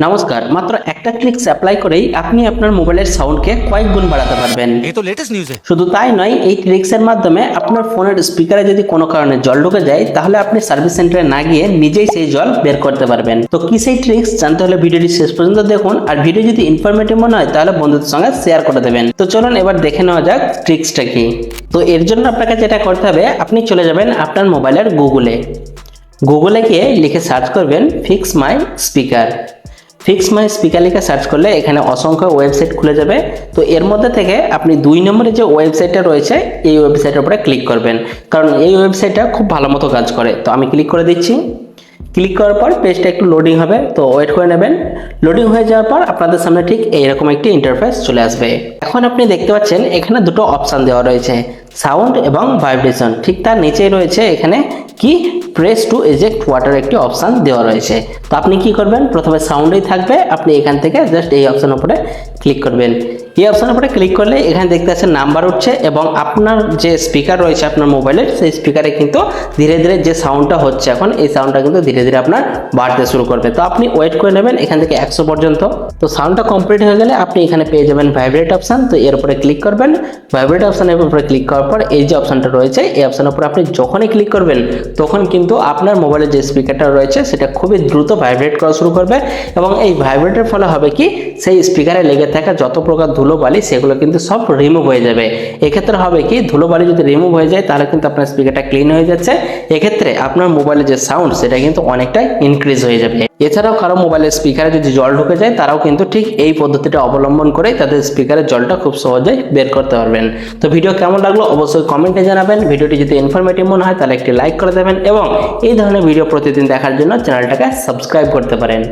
নমস্কার মাত্র একটা ক্লিক অ্যাপ্লাই করেই আপনি আপনার মোবাইলের সাউন্ডকে কয়েক গুণ বাড়াতে পারবেন। এই তো লেটেস্ট নিউজ শুধু তাই নয় এই ট্রিক্সের মাধ্যমে আপনার ফোনের স্পিকারে যদি কোনো কারণে জল ঢুকে যায় তাহলে আপনি সার্ভিস সেন্টারে না গিয়ে নিজেই সেই জল বের করতে পারবেন। তো কি সেই ট্রিক্স জানতে হলে ভিডিওটি শেষ পর্যন্ত দেখুন আর ভিডিও যদি ইনফরমেটিভ মনে হয় তাহলে বন্ধুদের সঙ্গে শেয়ার করে দেবেন। তো চলুন এবার দেখে নেওয়া যাক ট্রিক্সটা কি। তো এর জন্য আপনাকে যেটা করতে হবে আপনি চলে যাবেন আপনার মোবাইলের গুগলে গুগলে গিয়ে লিখে সার্চ করবেন fix my speaker fix my speaker search করলে এখানে অসংখ্য ওয়েবসাইট খুলে যাবে। তো এর মধ্যে থেকে আপনি দুই নম্বরে যে ওয়েবসাইটটা রয়েছে, এই ওয়েবসাইটের উপরে ক্লিক করবেন। কারণ এই ওয়েবসাইটটা খুব ভালো মতো কাজ করে। তো আমি ক্লিক করে দিচ্ছি। ক্লিক করার পর পেজটা একটু লোডিং হবে। তো ওয়েট করে নেবেন। লোডিং হয়ে যাওয়ার পর আপনাদের সামনে ঠিক এইরকম একটি ইন্টারফেস চলে আসবে। এখন আপনি দেখতে পাচ্ছেন এখানে দুটো অপশান দেওয়া রয়েছে। সাউন্ড এবং ভাইব্রেশন ঠিক তার নিচেই রয়েছে এখানে কি? প্রেস টু এজেক্ট ওয়াটার একটি অপশান দেওয়া রয়েছে। তো আপনি কি করবেন? প্রথমে সাউন্ডেই থাকবে। আপনি এখান থেকে জাস্ট এই অপশান উপরে ক্লিক করবেন। এই অপশান উপরে ক্লিক করলে এখানে দেখতে পাচ্ছেন নাম্বার উঠছে এবং আপনার যে স্পিকার রয়েছে আপনার মোবাইলের সেই স্পিকারে কিন্তু ধীরে ধীরে যে সাউন্ডটা হচ্ছে এখন, এই সাউন্ডটা কিন্তু ধীরে ধীরে আপনার বাড়তে শুরু করবে। তো আপনি ওয়েট করে নেবেন এখান থেকে একশো পর্যন্ত। তো সাউন্ডটা কমপ্লিট হয়ে গেলে আপনি এখানে পেয়ে যাবেন ভাইব্রেট অপশান তো এর উপরে ক্লিক করবেন। ভাইব্রেট অপশানের উপরে ক্লিক করার পর এই যে অপশানটা রয়েছে, এই অপশানের উপরে আপনি যখনই ক্লিক করবেন, তখন কিন্তু আপনার মোবাইলের যে স্পিকারটা রয়েছে, সেটা খুবই দ্রুত ভাইব্রেট করা শুরু করবে। এবং এই ভাইব্রেটের ফলে হবে কি, সেই স্পিকারে লেগে থাকা যত প্রকার ধুলোবালি, সেগুলো কিন্তু সব রিমুভ হয়ে যাবে। এক্ষেত্রে হবে কি, ধুলোবালি যদি রিমুভ হয়ে যায়, তাহলে কিন্তু আপনার স্পিকারটা ক্লিন হয়ে যাচ্ছে। এক্ষেত্রে আপনার মোবাইলের যে সাউন্ড সেটা কিন্তু অনেকটাই ইনক্রিজ হয়ে যাবে। এছাড়াও কারও মোবাইলের স্পিকারে যদি জল ঢুকে যায়, তারাও কিন্তু ঠিক এই পদ্ধতিটা অবলম্বন করে তাদের স্পিকারের জলটা খুব সহজেই বের করতে পারবেন। তো ভিডিও কেমন লাগল অবশ্যই কমেন্টে জানাবেন। ভিডিওটি যদি ইনফরমেটিভ মনে হয়, তাহলে একটি লাইক করে দেবেন এবং এই ধরনের ভিডিও প্রতিদিন দেখার জন্য চ্যানেলটাকে সাবস্ক্রাইব করতে পারেন।